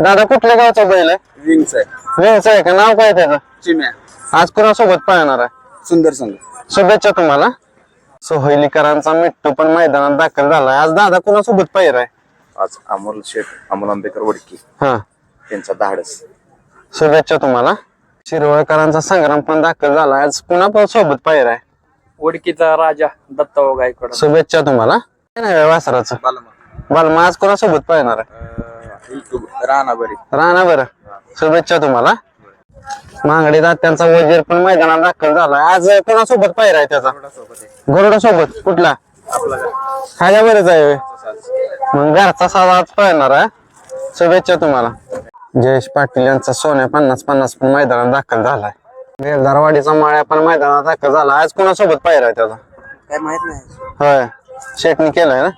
दादा कुठल्या गावचा बैल आहे? विंगच आहे. आहे का? नाव काय त्याचं? चिम्या. आज कोणासोबत पळणार आहे? सुंदर संघ. शुभेच्छा तुम्हाला. सोहैलीकरांचा मिट्टू पण मैदानात दाखल झालाय. आज दादा कोणासोबत पाहिर आहे? आज अमोल शेठ अमोल आंबेकर वडकी. हा. त्यांचा धाडस. शुभेच्छा तुम्हाला. शिरवळकरांचा संग्राम पण दाखल झाला आज पुन्हा पण सोबत पाहिर आहे? वडकीचा राजा दत्ताओ गायकवाड. शुभेच्छा तुम्हाला. काय नाव आहे वासराचं? बालमा आज कोणासोबत पाहणार आहे? बरी. बरं. शुभेच्छा तुम्हाला. मांगडी दात्यांचा वजीर पण मैदानात दाखल झाला आज कोणासोबत पाहिर आहे त्याचा? गरुडा सोबत कुठला? खायला बरंच आहे होय. मग घरचा साधा आज पळणार आहे. शुभेच्छा तुम्हाला. जयेश पाटील यांचा सोन्या पन्नास पन्नास पण मैदानात दाखल झालाय. बेलदारवाडीचा माळ्या पण मैदानात दाखल झाला आज कोणासोबत पाहिर आहे त्याचा? काय माहीत नाही. होय. शेटनी केलंय ना?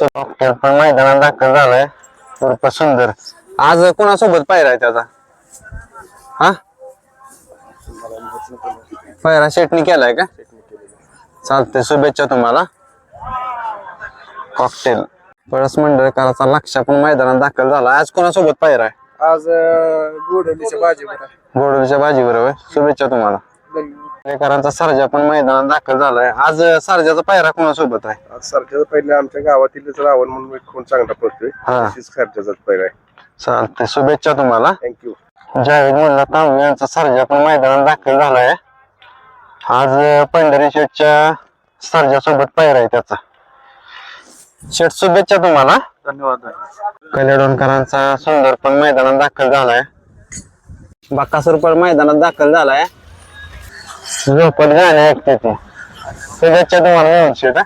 डॉक्टर पण मैदानात दाखल झालाय. उर्फ सुंदर. आज कोणासोबत पायरा आहे त्याचा? हा? पायरा शेटनी केलाय का? चालतंय शुभेच्छा तुम्हाला. कॉकटेल पळस मंडळकराचा लक्ष पण मैदानात दाखल झाला. आज कोणासोबत पायरा आहे? आज गोडवलीच्या बाजीवर गोडूच्या भाजीवर होय. शुभेच्छा तुम्हाला. लेकरांचा सर्जा पण मैदानात दाखल झालाय. आज सर्जाचा पायरा कोणासोबत आहे? आज सारख्याच पहिले आमच्या गावातीलच रावण म्हणून एक खून चांगला पडतोय. खर्चाचाच पहिला आहे. चालतंय. शुभेच्छा तुम्हाला. थँक्यू जावेद मुल्ला तांबे यांचा सर्जा पण मैदानात दाखल झालाय. आज पंढरी शेठच्या सर्जा सोबत पायरा आहे त्याचा. शेठ शुभेच्छा तुम्हाला. धन्यवाद कलेडोणकरांचा सुंदर पण मैदानात दाखल झालाय. बाकासूर पण मैदानात दाखल झालाय. झोपट गाणे ऐकते ते शुभेच्छा तुम्हाला शेठ.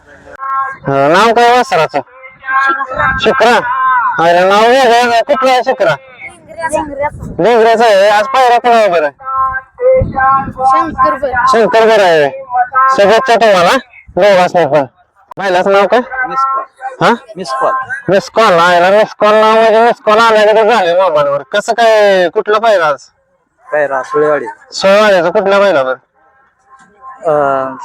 नाव काय वासराचं? शुक्रा. अरे नाव वेगळं. कुठलं आहे शुक्रा? डेंगऱ्याचा आहे आज पायरा कोणा बरं आहे शंकर शंकर बरं आहे. शुभेच्छा तुम्हाला दोघांनी पण. पहिलाच नाव काय? हा? मिस कॉल मिस कॉल आयला मिस कॉल नाव म्हणजे मिस कॉल आला की झाले मोबाईल वर कसं काय कुठला पाहिला आज? काय रासुळेवाडी सोळवाड्याचं कुठल्या पाहिला बरं?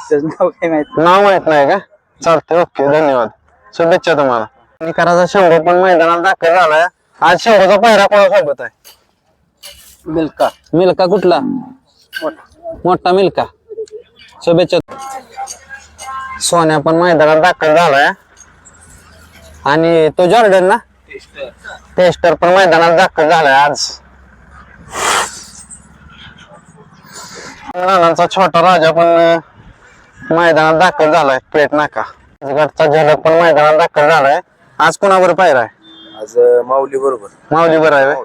त्याचं नाव काय माहीत नाव माहीत नाही का? चालतंय ओके धन्यवाद. शुभेच्छा तुम्हाला. निकाराचा शंभर पण मैदानात दाखल झालाय. आज शंभरचा पायरा कोणासोबत आहे? मिल्का. मिल्का कुठला? मोठा. मिल्का. शुभेच्छा. सोन्या पण मैदानात दाखल झालाय. आणि तो जॉर्डन ना? टेस्टर पण मैदानात दाखल झालाय आज. नानांचा छोटा राजा पण मैदानात दाखल झालाय. पेट नाका. गडचा झलक पण मैदानात दाखल झालाय. आज कोणावर पायरा आहे? आज माऊली बरोबर. माऊली बरं आहे व्हय?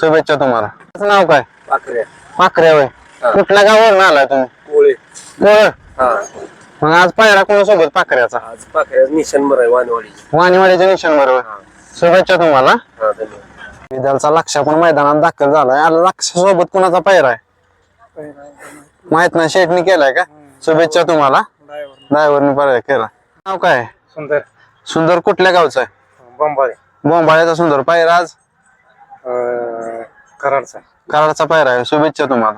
शुभेच्छा तुम्हाला. त्याचं नाव काय? पाखऱ्या पाखरे होय. कुठल्या गावावरून आलाय तुम्ही? कोळे. हा. मग आज पायरा कोणासोबत पाखऱ्याचा? आज पाखऱ्या निशान बरं आहे वानवाडी. निशाण बरोबर शुभेच्छा तुम्हाला. हा धन्यवाद. विदलचा लक्ष पण मैदानात दाखल झालाय. आज लक्ष सोबत कुणाचा पायरा आहे? माहीत नाही. शेटनी केलाय का? शुभेच्छा तुम्हाला. ड्रायव्हरने. पायरा केला. नाव काय? सुंदर. सुंदर कुठल्या गावचा आहे? बंबाळे. बोंबाळ्याचा सुंदर पायरा आज? कराडचा कराडचा पायरा आहे. शुभेच्छा तुम्हाला.